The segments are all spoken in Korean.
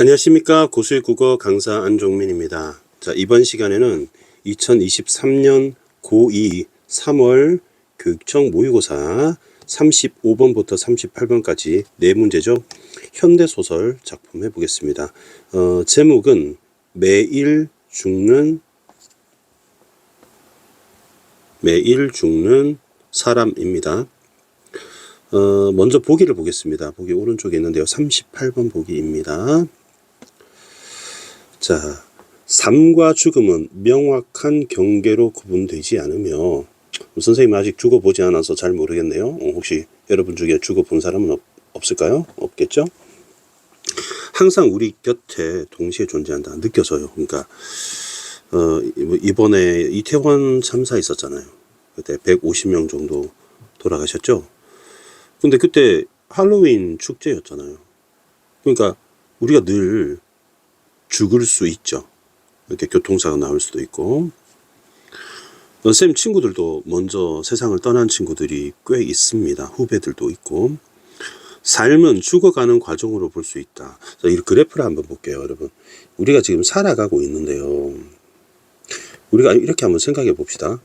안녕하십니까 고수의 국어 강사 안종민입니다. 자 이번 시간에는 2023년 고2 3월 교육청 모의고사 35번부터 38번까지 네 문제죠. 현대소설 작품 해보겠습니다. 어, 제목은 매일 죽는 매일 죽는 사람입니다. 어, 먼저 보기를 보겠습니다. 보기 오른쪽에 있는데요. 38번 보기입니다. 자, 삶과 죽음은 명확한 경계로 구분되지 않으며 선생님 아직 죽어보지 않아서 잘 모르겠네요. 어, 혹시 여러분 중에 죽어본 사람은 없, 없을까요? 없겠죠? 항상 우리 곁에 동시에 존재한다. 느껴져요. 그러니까 어, 이번에 이태원 참사 있었잖아요. 그때 150명 정도 돌아가셨죠. 근데 그때 할로윈 축제였잖아요. 그러니까 우리가 늘 죽을 수 있죠. 이렇게 교통사가 나올 수도 있고. 어, 쌤 친구들도 먼저 세상을 떠난 친구들이 꽤 있습니다. 후배들도 있고. 삶은 죽어가는 과정으로 볼 수 있다. 자, 이 그래프를 한번 볼게요, 여러분. 우리가 지금 살아가고 있는데요. 우리가 이렇게 한번 생각해 봅시다.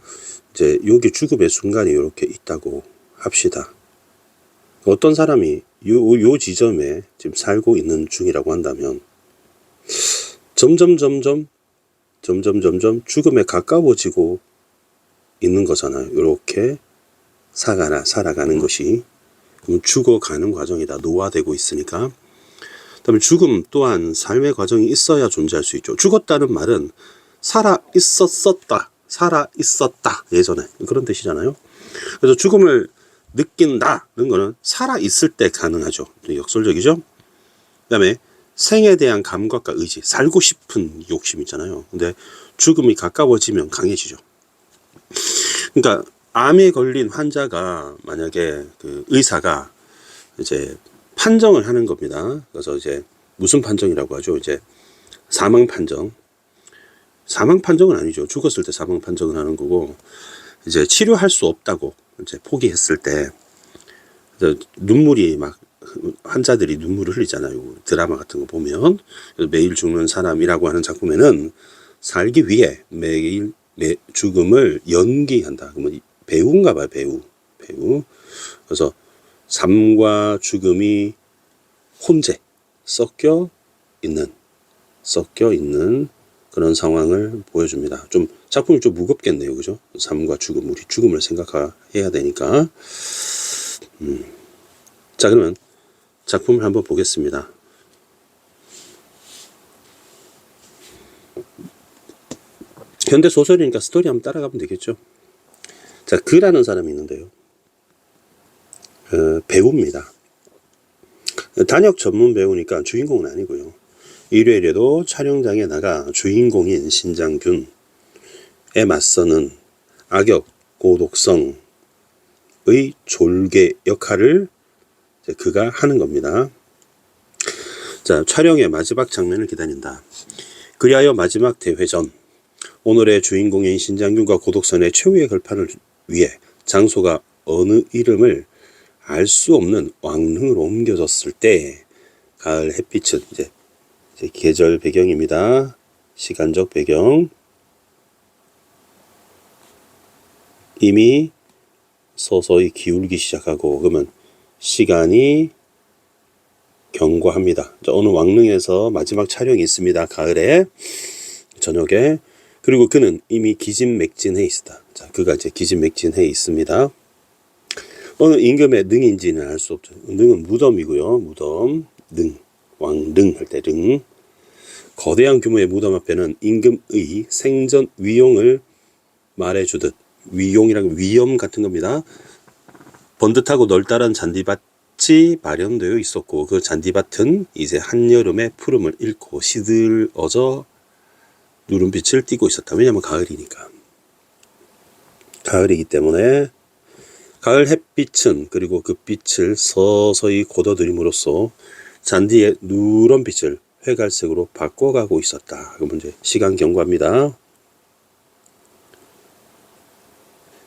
이제 여기 죽음의 순간이 이렇게 있다고 합시다. 어떤 사람이 요, 요 지점에 지금 살고 있는 중이라고 한다면 점점 점점 점점 점점 죽음에 가까워지고 있는 거잖아요. 이렇게 살아가 살아가는 것이 그럼 죽어가는 과정이다. 노화되고 있으니까. 그다음에 죽음 또한 삶의 과정이 있어야 존재할 수 있죠. 죽었다는 말은 살아 있었었다. 살아 있었다. 예전에 그런 뜻이잖아요. 그래서 죽음을 느낀다는 거는 살아 있을 때 가능하죠. 역설적이죠. 그다음에 생에 대한 감각과 의지, 살고 싶은 욕심 있잖아요. 근데 죽음이 가까워지면 강해지죠. 그러니까 암에 걸린 환자가 만약에 그 의사가 이제 판정을 하는 겁니다. 그래서 이제 무슨 판정이라고 하죠? 이제 사망 판정. 사망 판정은 아니죠. 죽었을 때 사망 판정을 하는 거고 이제 치료할 수 없다고 이제 포기했을 때 눈물이 막 환자들이 눈물을 흘리잖아요. 드라마 같은 거 보면 매일 죽는 사람이라고 하는 작품에는 살기 위해 매일 매, 죽음을 연기한다. 그러면 배우인가 봐요. 배우. 배우. 그래서 삶과 죽음이 혼재 섞여 있는 섞여 있는 그런 상황을 보여줍니다. 좀 작품이 좀 무겁겠네요. 그죠? 삶과 죽음, 우리 죽음을 생각해야 되니까. 음. 자, 그러면 작품을 한번 보겠습니다. 현대 소설이니까 스토리 한번 따라가면 되겠죠. 자, 그라는 사람이 있는데요. 어, 배우입니다. 단역 전문 배우니까 주인공은 아니고요. 일요일에도 촬영장에 나가 주인공인 신장균에 맞서는 악역 고독성의 졸개 역할을 그가 하는 겁니다. 자, 촬영의 마지막 장면을 기다린다. 그리하여 마지막 대회전. 오늘의 주인공인 신장균과 고독선의 최후의 결판을 위해 장소가 어느 이름을 알 수 없는 왕릉으로 옮겨졌을 때 가을 햇빛은 이제, 이제 계절 배경입니다. 시간적 배경. 이미 서서히 기울기 시작하고 그러면 시간이 경과합니다. 어느 왕릉에서 마지막 촬영이 있습니다. 가을에 저녁에 그리고 그는 이미 기진맥진해 있다. 자, 그가 이제 기진맥진해 있습니다. 어느 임금의 능인지는 알 수 없죠. 능은 무덤이고요. 무덤, 능, 왕릉 할때 능. 거대한 규모의 무덤 앞에는 임금의 생전 위용을 말해주듯 위용이란 위엄 같은 겁니다. 번듯하고 널따란 잔디밭이 마련되어 있었고 그 잔디밭은 이제 한여름의 푸름을 잃고 시들어져 누른빛을 띠고 있었다. 왜냐하면 가을이니까. 가을이기 때문에 가을 햇빛은 그리고 그 빛을 서서히 걷어들임으로써 잔디의 누런 빛을 회갈색으로 바꿔가고 있었다. 그러면 이제 시간 경과입니다.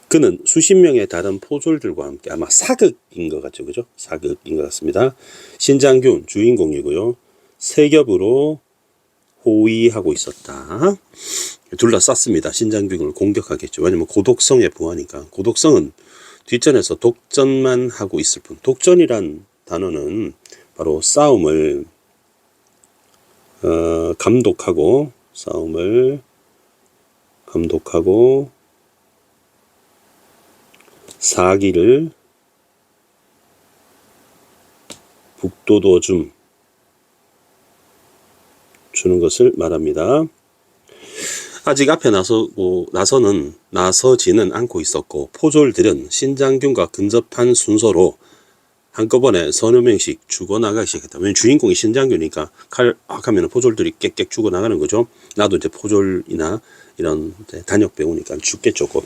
그는 수십 명의 다른 포졸들과 함께 아마 사극인 것 같죠, 그죠? 사극인 것 같습니다. 신장균 주인공이고요. 세 겹으로 호위하고 있었다. 둘러쌌습니다. 신장균을 공격하겠죠. 왜냐면 고독성에 부하니까. 고독성은 뒷전에서 독전만 하고 있을 뿐. 독전이란 단어는 바로 싸움을 어, 감독하고 싸움을 감독하고 사기를 북돋워 줌 주는 것을 말합니다. 아직 앞에 나서고 나서는 나서지는 않고 있었고 포졸들은 신장균과 근접한 순서로 한꺼번에 서너 명씩 죽어나가기 시작했다. 왜냐면 주인공이 신장균이니까 칼 하면 포졸들이 깨깨 죽어나가는 거죠. 나도 이제 포졸이나 이런 단역 배우니까 죽겠죠. 곧.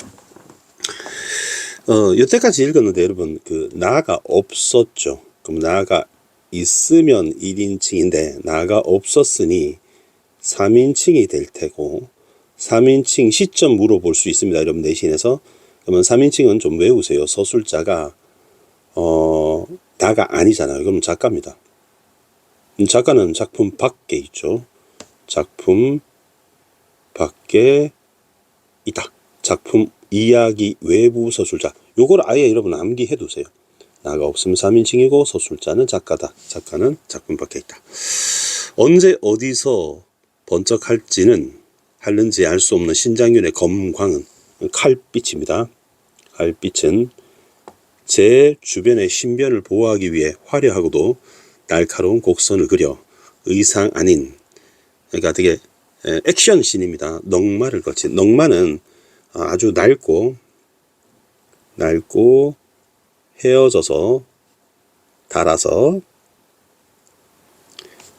어, 여태까지 읽었는데 여러분 그 나가 없었죠. 그럼 나가 있으면 1인칭인데 나가 없었으니 3인칭이 될 테고 3인칭 시점 물어볼 수 있습니다. 여러분 내신에서 그러면 3인칭은 좀 외우세요. 서술자가 어 나가 아니잖아요. 그럼 작가입니다. 음, 작가는 작품 밖에 있죠. 작품 밖에 있다. 작품 이야기 외부 서술자. 요걸 아예 여러분 암기해 두세요. 나가 없으면 3인칭이고 서술자는 작가다. 작가는 작품 밖에 있다. 언제 어디서 번쩍할지는 할는지 알 수 없는 신장균의 검광은 칼빛입니다. 칼빛은 제 주변의 신변을 보호하기 위해 화려하고도 날카로운 곡선을 그려 의상 아닌 그러니까 되게 에, 액션 씬입니다. 넉마를 거친 넉마는 아주 낡고 낡고 헤어져서 닳아서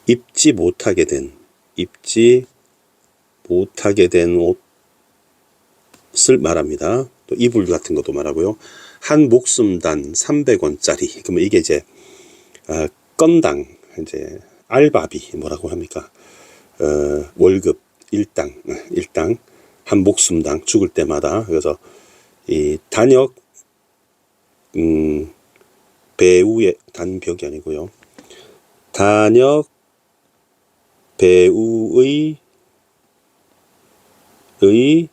입지 못하게 된 입지 못하게 된 옷을 말합니다. 또 이불 같은 것도 말하고요. 한 목숨단 300원짜리. 그러면 이게 이제 아, 건당 이제 알바비 뭐라고 합니까? 어, 월급 일당 어, 일당 한 목숨당 죽을 때마다 그래서 이 단역 음, 배우의 단벽이 아니고요. 단역 배우의 의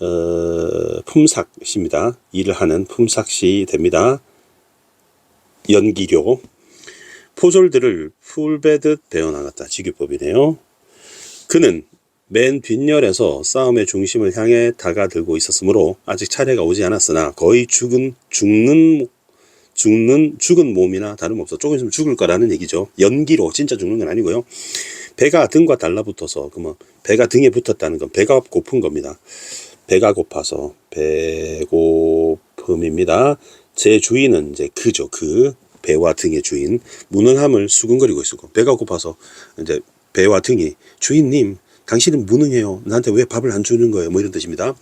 어, 품삭입니다. 일을 하는 품삭시 됩니다. 연기료 포졸들을 풀베듯 베어나갔다. 직유법이네요. 그는 맨 뒷열에서 싸움의 중심을 향해 다가들고 있었으므로 아직 차례가 오지 않았으나 거의 죽은 죽는 죽는 죽은 몸이나 다름없어 조금 있으면 죽을 거라는 얘기죠. 연기로 진짜 죽는 건 아니고요. 배가 등과 달라붙어서 그러면 배가 등에 붙었다는 건 배가 고픈 겁니다. 배가 고파서 배고픔입니다. 제 주인은 이제 그죠 그 배와 등의 주인 무능함을 수근거리고 있었고 배가 고파서 이제 배와 등이 주인님 당신은 무능해요. 나한테 왜 밥을 안 주는 거예요? 뭐 이런 뜻입니다.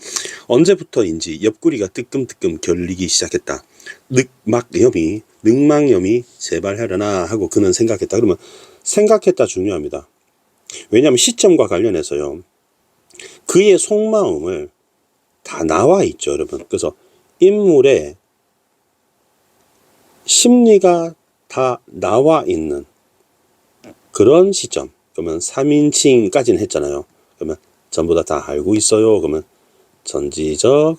언제부터인지 옆구리가 뜨끔뜨끔 결리기 시작했다. 늑막염이 늑망염이 재발하려나 하고 그는 생각했다. 그러면 생각했다 중요합니다. 왜냐하면 시점과 관련해서요. 그의 속마음을 다 나와 있죠, 여러분. 그래서 인물의 심리가 다 나와 있는 그런 시점. 그러면 3인칭까지는 했잖아요. 그러면 전부 다 다 알고 있어요. 그러면 전지적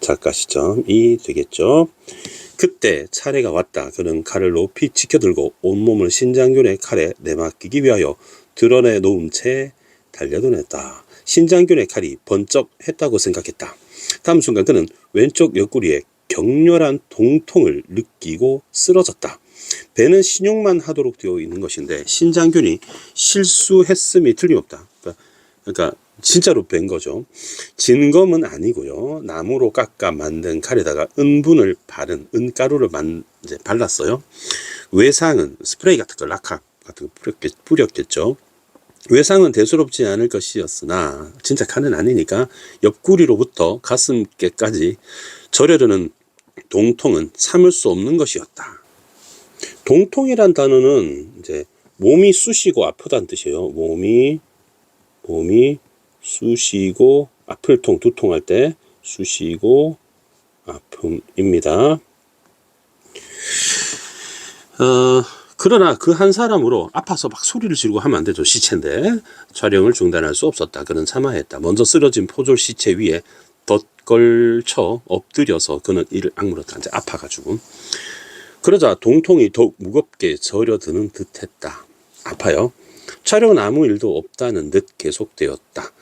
작가 시점이 되겠죠. 그때 차례가 왔다. 그는 칼을 높이 치켜들고 온몸을 신장균의 칼에 내맡기기 위하여 드러내 놓은 채 달려드냈다. 신장균의 칼이 번쩍했다고 생각했다. 다음 순간 그는 왼쪽 옆구리에 격렬한 동통을 느끼고 쓰러졌다. 배는 신용만 하도록 되어 있는 것인데 신장균이 실수했음이 틀림없다. 그러니까, 그러니까 진짜로 뵌 거죠. 진검은 아니고요. 나무로 깎아 만든 칼에다가 은분을 바른 은가루를 만, 이제 발랐어요. 외상은 스프레이 같은 거 락카 같은 거 뿌렸겠, 뿌렸겠 죠. 외상은 대수롭지 않을 것이었으나 진짜 칼은 아니니까 옆구리로부터 가슴께까지 저려드는 동통은 참을 수 없는 것이었다. 동통이란 단어는 이제 몸이 쑤시고 아프다는 뜻이에요. 몸이 몸이 쑤시고 아플 통 두통 할 때 쑤시고 아픔입니다. 어, 그러나 그 한 사람으로 아파서 막 소리를 지르고 하면 안 되죠. 시체인데 촬영을 중단할 수 없었다. 그는 참아했다. 먼저 쓰러진 포졸 시체 위에 덧걸쳐 엎드려서 그는 이를 악물었다. 이제 아파가지고. 그러자 동통이 더욱 무겁게 저려드는 듯했다. 아파요. 촬영은 아무 일도 없다는 듯 계속되었다.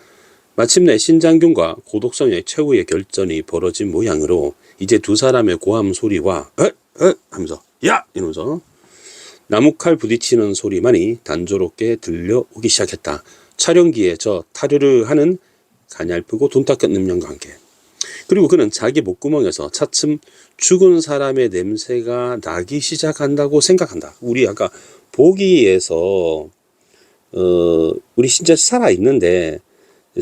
마침내 신장균과 고독성의 최후의 결전이 벌어진 모양으로 이제 두 사람의 고함 소리와 에? 에? 하면서 야! 이러면서 나무칼 부딪히는 소리만이 단조롭게 들려오기 시작했다. 촬영기에 저 타르르 하는 가냘프고 돈 닦은 음량과 함께. 그리고 그는 자기 목구멍에서 차츰 죽은 사람의 냄새가 나기 시작한다고 생각한다. 우리 아까 보기에서 어 우리 진짜 살아 있는데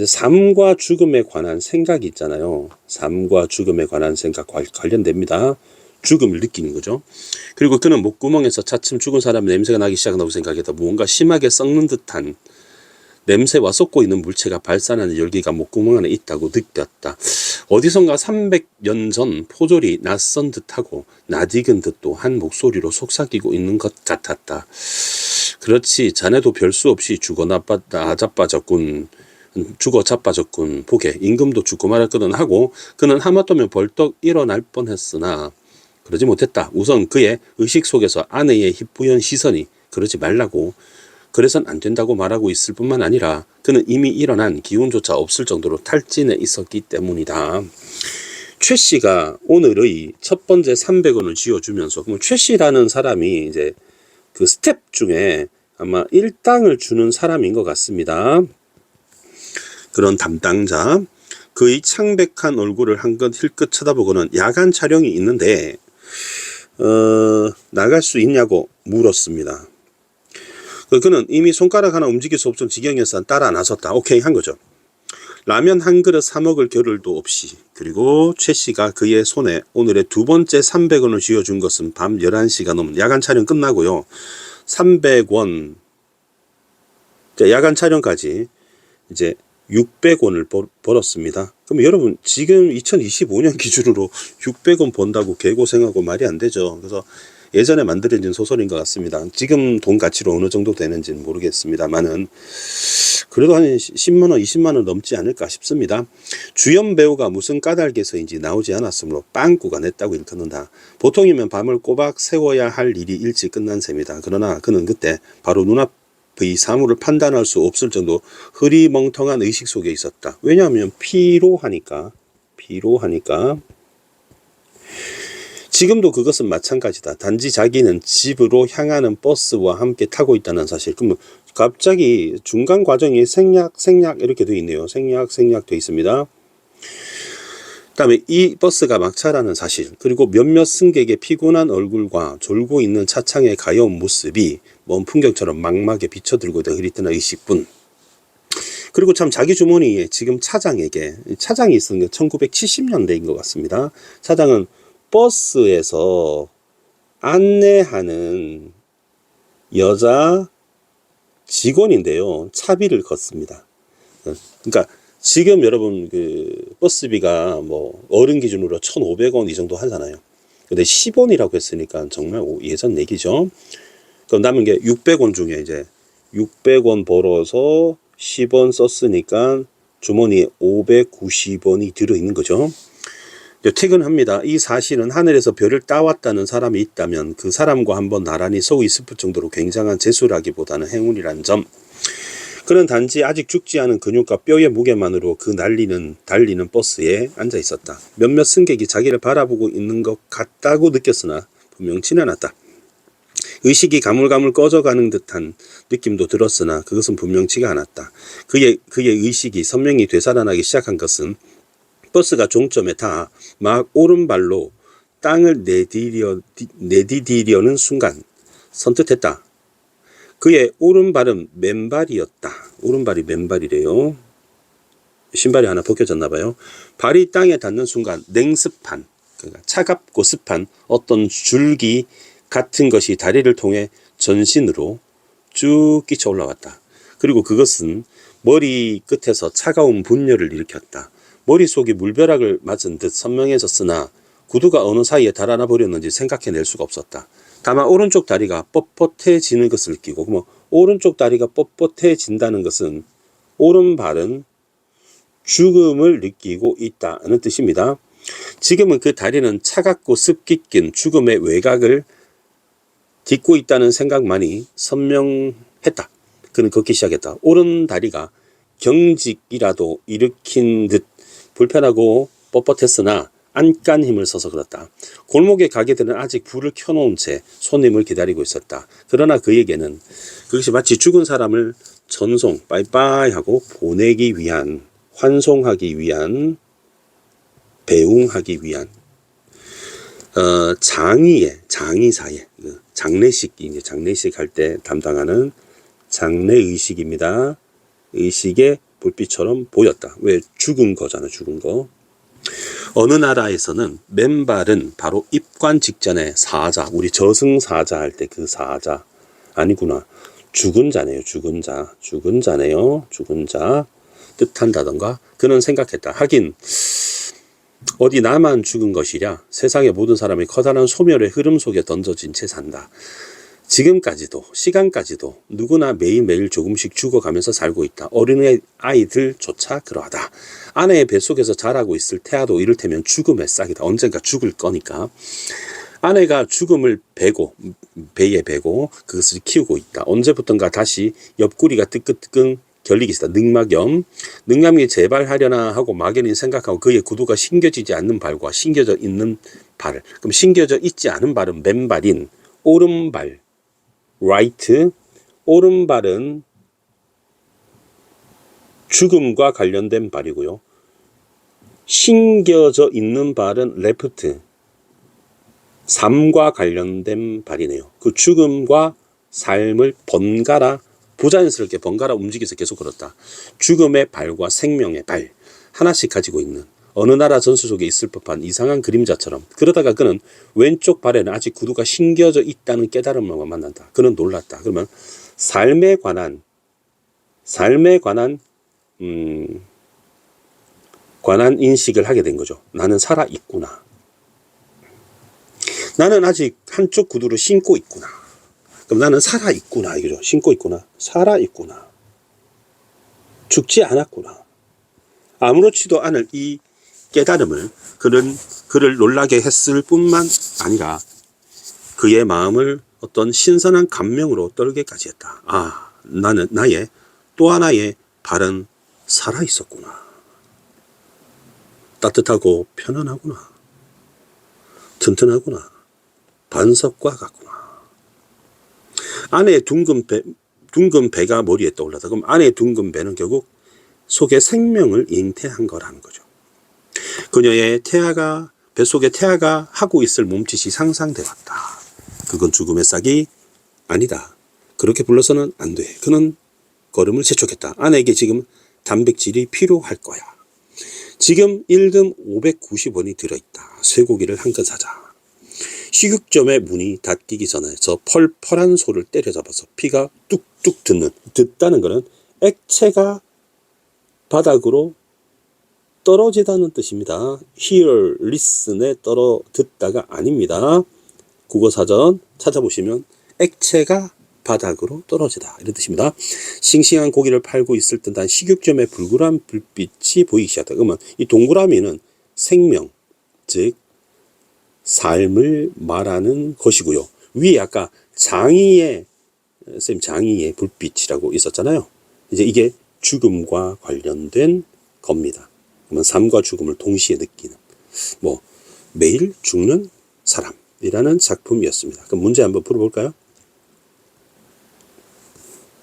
삶과 죽음에 관한 생각이 있잖아요. 삶과 죽음에 관한 생각 관- 관련됩니다. 죽음을 느끼는 거죠. 그리고 그는 목구멍에서 차츰 죽은 사람의 냄새가 나기 시작한다고 생각했다. 무언가 심하게 썩는 듯한 냄새와 쏟고 있는 물체가 발산하는 열기가 목구멍 안에 있다고 느꼈다. 어디선가 300년 전 포졸이 낯선 듯하고 낯익은 듯도 한 목소리로 속삭이고 있는 것 같았다. 그렇지 자네도 별 수 없이 죽어 나빠 나자빠졌군. 죽어 자빠졌군. 보게 임금도 죽고 말할 거든 하고 그는 하마터면 벌떡 일어날 뻔했으나 그러지 못했다. 우선 그의 의식 속에서 아내의 희뿌연 시선이 그러지 말라고 그래선 안 된다고 말하고 있을 뿐만 아니라 그는 이미 일어난 기운조차 없을 정도로 탈진해 있었기 때문이다. 최 씨가 오늘의 첫 번째 300원을 쥐어주면서 그럼 최 씨라는 사람이 이제 그 스텝 중에 아마 일당을 주는 사람인 것 같습니다. 그런 담당자. 그의 창백한 얼굴을 한껏 힐끗 쳐다보고는 야간 촬영이 있는데 어, 나갈 수 있냐고 물었습니다. 그- 그는 이미 손가락 하나 움직일 수 없을 지경에서 따라 나섰다. 오케이 한 거죠. 라면 한 그릇 사 먹을 겨를도 없이 그리고 최 씨가 그의 손에 오늘의 두 번째 300원을 쥐어준 것은 밤 11시가 넘은 야간 촬영 끝나고요. 300원 야간 촬영까지 이제 600원을 벌었습니다. 그럼 여러분 지금 2025년 기준으로 600원 번다고 개고생하고 말이 안 되죠. 그래서 예전에 만들어진 소설인 것 같습니다. 지금 돈 가치로 어느 정도 되는지는 모르겠습니다만은 그래도 한 10만 원, 20만 원 넘지 않을까 싶습니다. 주연 배우가 무슨 까닭에서인지 나오지 않았으므로 빵꾸가 냈다고 일컫는다. 보통이면 밤을 꼬박 세워야 할 일이 일찍 끝난 셈이다. 그러나 그는 그때 바로 눈앞 의 사물을 판단할 수 없을 정도 흐리멍텅한 의식 속에 있었다. 왜냐하면 피로하니까, 피로하니까. 지금도 그것은 마찬가지다. 단지 자기는 집으로 향하는 버스와 함께 타고 있다는 사실. 그러면 갑자기 중간 과정이 생략, 생략 이렇게 돼 있네요. 생략, 생략 돼 있습니다. 그다음에 이 버스가 막차라는 사실 그리고 몇몇 승객의 피곤한 얼굴과 졸고 있는 차창의 가여운 모습이 먼 풍경처럼 막막에 비쳐들고 있던 흐릿한 의식뿐 그리고 참 자기 주머니에 지금 차장에게 차장이 있었는 게 1970년대인 것 같습니다. 차장은 버스에서 안내하는 여자 직원인데요. 차비를 걷습니다. 그러니까 지금 여러분 그 버스비가 뭐 어른 기준으로 1,500원 이 정도 하잖아요. 근데 10원이라고 했으니까 정말 예전 얘기죠. 그럼 남은 게 600원 중에 이제 600원 벌어서 10원 썼으니까 주머니에 590원이 들어 있는 거죠. 퇴근합니다. 이 사실은 하늘에서 별을 따왔다는 사람이 있다면 그 사람과 한번 나란히 서 있을 정도로 굉장한 재수라기보다는 행운이란 점. 그는 단지 아직 죽지 않은 근육과 뼈의 무게만으로 그 날리는 달리는 버스에 앉아 있었다. 몇몇 승객이 자기를 바라보고 있는 것 같다고 느꼈으나 분명치 않았다. 의식이 가물가물 꺼져가는 듯한 느낌도 들었으나 그것은 분명치가 않았다. 그의 그의 의식이 선명히 되살아나기 시작한 것은 버스가 종점에 다 막 오른발로 땅을 내디려 내디디려는 순간 선뜻했다. 그의 오른발은 맨발이었다. 오른발이 맨발이래요. 신발이 하나 벗겨졌나 봐요. 발이 땅에 닿는 순간 냉습한 그러니까 차갑고 습한 어떤 줄기 같은 것이 다리를 통해 전신으로 쭉 끼쳐 올라왔다. 그리고 그것은 머리 끝에서 차가운 분열을 일으켰다. 머릿속이 물벼락을 맞은 듯 선명해졌으나 구두가 어느 사이에 달아나 버렸는지 생각해낼 수가 없었다. 다만 오른쪽 다리가 뻣뻣해지는 것을 느끼고 그러면 오른쪽 다리가 뻣뻣해진다는 것은 오른발은 죽음을 느끼고 있다는 뜻입니다. 지금은 그 다리는 차갑고 습기 낀 죽음의 외곽을 딛고 있다는 생각만이 선명했다. 그는 걷기 시작했다. 오른 다리가 경직이라도 일으킨 듯 불편하고 뻣뻣했으나 안간 힘을 써서 그렇다. 골목의 가게들은 아직 불을 켜놓은 채 손님을 기다리고 있었다. 그러나 그에게는 그것이 마치 죽은 사람을 전송, 빠이빠이 하고 보내기 위한, 환송하기 위한, 배웅하기 위한, 어, 장의의, 장의사의, 그 장례식, 이제 장례식 할 때 담당하는 장례의식입니다. 의식의 불빛처럼 보였다. 왜? 죽은 거잖아, 죽은 거. 어느 나라에서는 맨발은 바로 입관 직전에 사자, 우리 저승사자 할 때 그 사자 아니구나. 죽은 자네요, 죽은 자, 죽은 자네요, 죽은 자 뜻한다던가 그는 생각했다. 하긴 어디 나만 죽은 것이랴 세상의 모든 사람이 커다란 소멸의 흐름 속에 던져진 채 산다. 지금까지도 시간까지도 누구나 매일매일 조금씩 죽어가면서 살고 있다. 어린애 아이들조차 그러하다. 아내의 뱃속에서 자라고 있을 태아도 이를테면 죽음의 싹이다. 언젠가 죽을 거니까. 아내가 죽음을 베고 배에 베고 그것을 키우고 있다. 언제부턴가 다시 옆구리가 뜨끈뜨끈 결리기 시다. 늑막염. 늑막이 재발하려나 하고 막연히 생각하고 그의 구두가 신겨지지 않는 발과 신겨져 있는 발. 그럼 신겨져 있지 않은 발은 맨발인 오른발. Right. 오른발은 죽음과 관련된 발이고요. 신겨져 있는 발은 left. 삶과 관련된 발이네요. 그 죽음과 삶을 번갈아 부자연스럽게 번갈아 움직여서 계속 걸었다. 죽음의 발과 생명의 발 하나씩 가지고 있는 어느 나라 전술 속에 있을 법한 이상한 그림자처럼 그러다가 그는 왼쪽 발에는 아직 구두가 신겨져 있다는 깨달음을 만난다. 그는 놀랐다. 그러면 삶에 관한 삶에 관한 음, 관한 인식을 하게 된 거죠. 나는 살아 있구나. 나는 아직 한쪽 구두를 신고 있구나. 그럼 나는 살아 있구나. 이거죠. 신고 있구나. 살아 있구나. 죽지 않았구나. 아무렇지도 않을 이 깨달음을 그는 그를 놀라게 했을 뿐만 아니라 그의 마음을 어떤 신선한 감명으로 떨게까지 했다. 아, 나는 나의 또 하나의 발은 살아 있었구나. 따뜻하고 편안하구나. 튼튼하구나. 반석과 같구나. 안에 둥근 배, 둥근 배가 머리에 떠올라다. 그럼 안에 둥근 배는 결국 속에 생명을 잉태한 거라는 거죠. 그녀의 태아가 뱃속에 태아가 하고 있을 몸짓이 상상되었다. 그건 죽음의 싹이 아니다. 그렇게 불러서는 안 돼. 그는 걸음을 재촉했다. 아내에게 지금 단백질이 필요할 거야. 지금 1금 590원이 들어있다. 쇠고기를 한 근 사자. 식육점의 문이 닫히기 전에 저 펄펄한 소를 때려잡아서 피가 뚝뚝 듣는 듣다는 것은 액체가 바닥으로 떨어지다는 뜻입니다. hear, listen에 떨어 듣다가 아닙니다. 국어 사전 찾아보시면 액체가 바닥으로 떨어지다 이런 뜻입니다. 싱싱한 고기를 팔고 있을 듯한 식육점의 불굴한 불빛이 보이기 시작하다. 그러면 이 동그라미는 생명, 즉 삶을 말하는 것이고요. 위에 아까 장의의 쌤 장의의 불빛이라고 있었잖아요. 이제 이게 죽음과 관련된 겁니다. 그러면 삶과 죽음을 동시에 느끼는 뭐 매일 죽는 사람이라는 작품이었습니다. 그럼 문제 한번 풀어볼까요?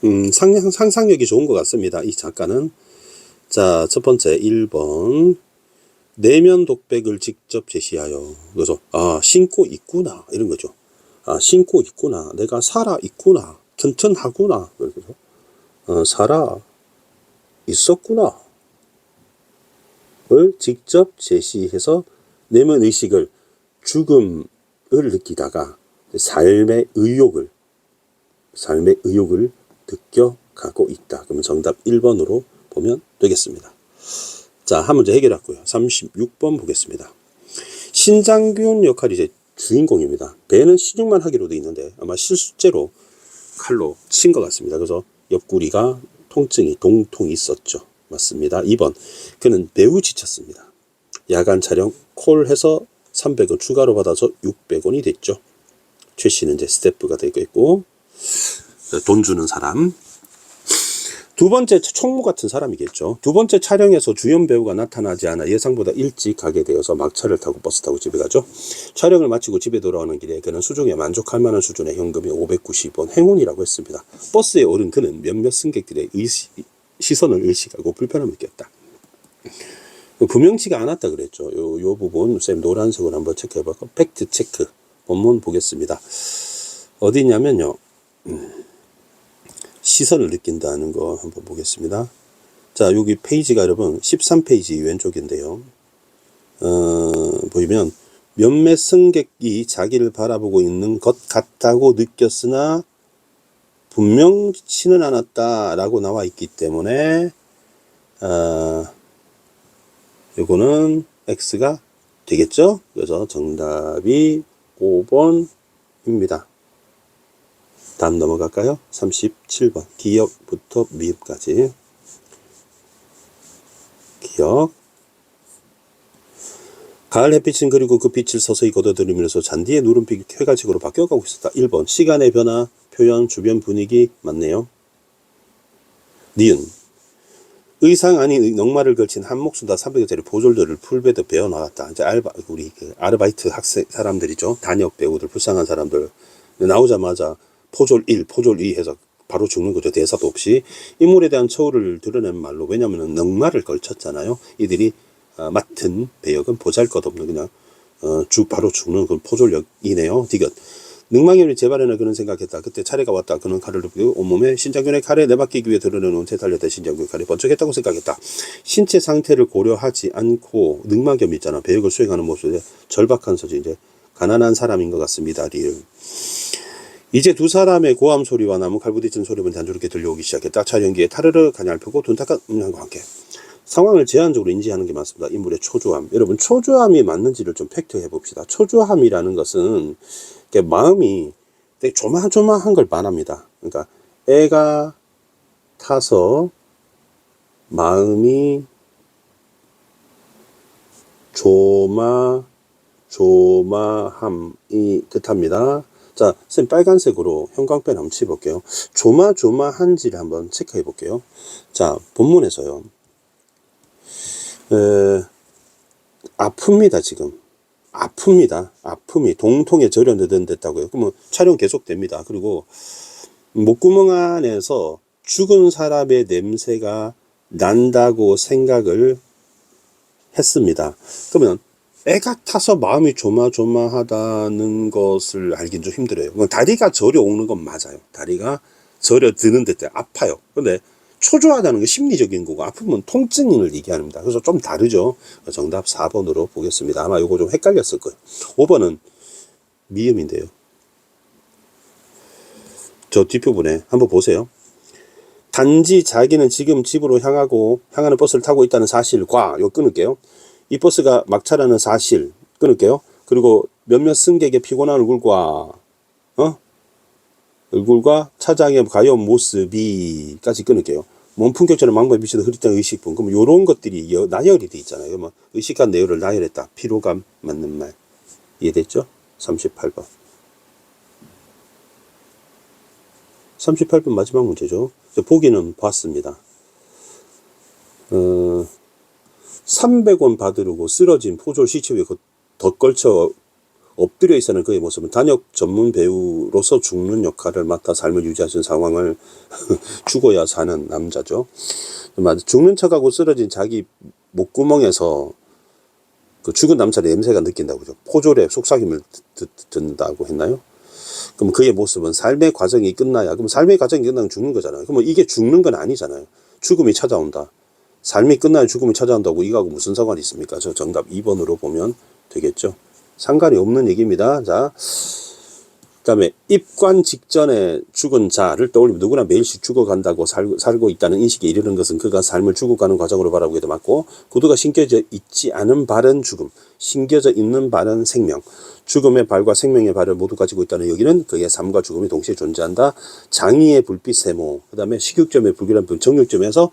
음, 상상, 상상력이 좋은 것 같습니다. 이 작가는. 자, 첫 번째, 1번. 내면 독백을 직접 제시하여. 그래서, 아, 신고 있구나. 이런 거죠. 아, 신고 있구나. 내가 살아 있구나. 튼튼하구나. 그래서, 어, 살아 있었구나. 을 직접 제시해서 내면 의식을 죽음을 느끼다가 삶의 의욕을 삶의 의욕을 느껴가고 있다. 그러면 정답 1번으로 보면 되겠습니다. 자, 한 문제 해결했고요. 36번 보겠습니다. 신장균 역할이 이제 주인공입니다. 배는 신용만 하기로 돼 있는데 아마 실제로 칼로 친 것 같습니다. 그래서 옆구리가 통증이 동통 있었죠. 맞습니다. 2번 그는 매우 지쳤습니다. 야간 촬영 콜해서 300원 추가로 받아서 600원이 됐죠. 최 씨는 이제 스태프가 되고 있고 돈 주는 사람. 두 번째 총무 같은 사람이겠죠. 두 번째 촬영에서 주연 배우가 나타나지 않아 예상보다 일찍 가게 되어서 막차를 타고 버스 타고 집에 가죠. 촬영을 마치고 집에 돌아오는 길에 그는 수중에 만족할 만한 수준의 현금이 590원 행운이라고 했습니다. 버스에 오른 그는 몇몇 승객들의 의시, 시선을 의식하고 불편함을 느꼈다. 분명치가 않았다 그랬죠. 요, 요 부분 쌤 노란색으로 한번 체크해볼까? 팩트 체크 본문 보겠습니다. 어디냐면요. 음, 시선을 느낀다는 거 한번 보겠습니다. 자, 여기 페이지가 여러분 13페이지 왼쪽인데요. 어, 보이면 몇몇 승객이 자기를 바라보고 있는 것 같다고 느꼈으나 분명치는 않았다라고 나와 있기 때문에 어, 요거는 X가 되겠죠? 그래서 정답이 5번입니다. 다음 넘어갈까요? 37번. 기역부터 미흡까지. 기역. 가을 햇빛은 그리고 그 빛을 서서히 걷어들이면서 잔디의 누름빛이 쾌가식으로 바뀌어가고 있었다. 1번. 시간의 변화, 표현, 주변 분위기 맞네요. 니은. 의상 안에 넉마를 걸친 한 목수다 300여짜리 보졸들을 풀베드 배워 나갔다. 이제 알바, 우리 그 아르바이트 학생 사람들이죠. 단역 배우들, 불쌍한 사람들. 나오자마자 포졸 1, 포졸 2 해서 바로 죽는 거죠. 대사도 없이. 인물에 대한 처우를 드러낸 말로. 왜냐면은 넉마를 걸쳤잖아요. 이들이 어, 맡은 배역은 보잘 것 없는 그냥 어, 죽 바로 죽는 그 포졸력이네요. 디귿. 능망이를 재발해나 그는 생각했다. 그때 차례가 왔다. 그는 칼을 눕히고 온몸에 신장균의 칼에 내맡기기 위해 드러내놓은 테달렸다. 신장균 칼이 번쩍했다고 생각했다. 신체 상태를 고려하지 않고 능망겸 있잖아. 배역을 수행하는 모습에 절박한 서지 이제 가난한 사람인 것 같습니다. 리을. 이제 두 사람의 고함 소리와 나무 칼 부딪히는 소리만 단조롭게 들려오기 시작했다. 촬영기에 타르르 가냘프고 둔탁한 음향과 함께 상황을 제한적으로 인지하는 게 맞습니다. 인물의 초조함. 여러분 초조함이 맞는지를 좀 팩트해 봅시다. 초조함이라는 것은 마음이 되게 조마조마한 걸 말합니다. 그러니까 애가 타서 마음이 조마 조마함이 뜻합니다. 자, 쌤 빨간색으로 형광펜 한번 치볼게요. 조마조마한지를 한번 체크해 볼게요. 자, 본문에서요. 에, 아픕니다, 지금. 아픕니다. 아픔이 동통에 절여 느든댔다고요. 그러면 촬영 계속됩니다. 그리고 목구멍 안에서 죽은 사람의 냄새가 난다고 생각을 했습니다. 그러면 애가 타서 마음이 조마조마하다는 것을 알긴 좀 힘들어요. 다리가 저려 오는 건 맞아요. 다리가 저려 드는 데 아파요. 근데 초조하다는 건 심리적인 거고 아프면 통증을 얘기합니다. 그래서 좀 다르죠. 정답 4번으로 보겠습니다. 아마 요거 좀 헷갈렸을 거예요. 5번은 미음인데요. 저 뒷부분에 한번 보세요. 단지 자기는 지금 집으로 향하고 향하는 버스를 타고 있다는 사실과 요 끊을게요. 이 버스가 막차라는 사실 끊을게요. 그리고 몇몇 승객의 피곤한 얼굴과 어? 얼굴과 차장의 가여운 모습이까지 끊을게요. 몸 품격처럼 망부에 비치는 흐릿한 의식분. 그럼 요런 것들이 여, 나열이 돼 있잖아요. 뭐 의식한 내열을 나열했다. 피로감 맞는 말. 이해됐죠? 38번. 38번 마지막 문제죠. 보기는 봤습니다. 어, 300원 받으려고 쓰러진 포졸 시체 위에 그 덧걸쳐 엎드려 있는 그의 모습은 단역 전문 배우로서 죽는 역할을 맡아 삶을 유지하신 상황을 죽어야 사는 남자죠. 죽는 척하고 쓰러진 자기 목구멍에서 그 죽은 남자의 냄새가 느낀다고 죠 포졸의 속삭임을 듣, 듣는다고 했나요? 그럼 그의 모습은 삶의 과정이 끝나야 그럼 삶의 과정이 끝나면 죽는 거잖아요. 그러면 이게 죽는 건 아니잖아요. 죽음이 찾아온다. 삶이 끝나야 죽음이 찾아온다고 이거하고 무슨 상관이 있습니까? 저 정답 2번으로 보면 되겠죠. 상관이 없는 얘기입니다. 자, 그다음에 입관 직전에 죽은 자를 떠올리면 누구나 매일씩 죽어간다고 살, 살고 있다는 인식에 이르는 것은 그가 삶을 죽어가는 과정으로 바라보기도 맞고 구두가 신겨져 있지 않은 발은 죽음, 신겨져 있는 발은 생명, 죽음의 발과 생명의 발을 모두 가지고 있다는 여기는 그의 삶과 죽음이 동시에 존재한다. 장의의 불빛 세모, 그다음에 식욕점의 불길한 병, 정육점에서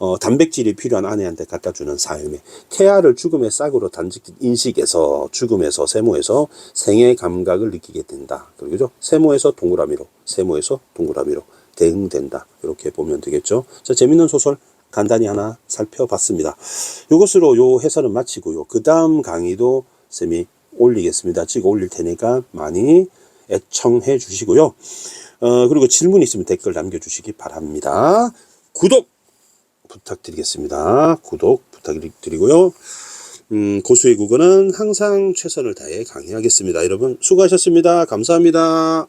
어, 단백질이 필요한 아내한테 갖다 주는 삶에 태아를 죽음의 싹으로 단지 인식에서 죽음에서 세모에서 생의 감각을 느끼게 된다. 그리고 세모에서 동그라미로 세모에서 동그라미로 대응된다. 이렇게 보면 되겠죠. 자, 재밌는 소설 간단히 하나 살펴봤습니다. 이것으로 요 해설은 마치고요. 그 다음 강의도 쌤이 올리겠습니다. 찍어 올릴 테니까 많이 애청해 주시고요. 어, 그리고 질문 있으면 댓글 남겨주시기 바랍니다. 구독! 부탁드리겠습니다. 구독 부탁드리고요. 음, 고수의 국어는 항상 최선을 다해 강의하겠습니다. 여러분 수고하셨습니다. 감사합니다.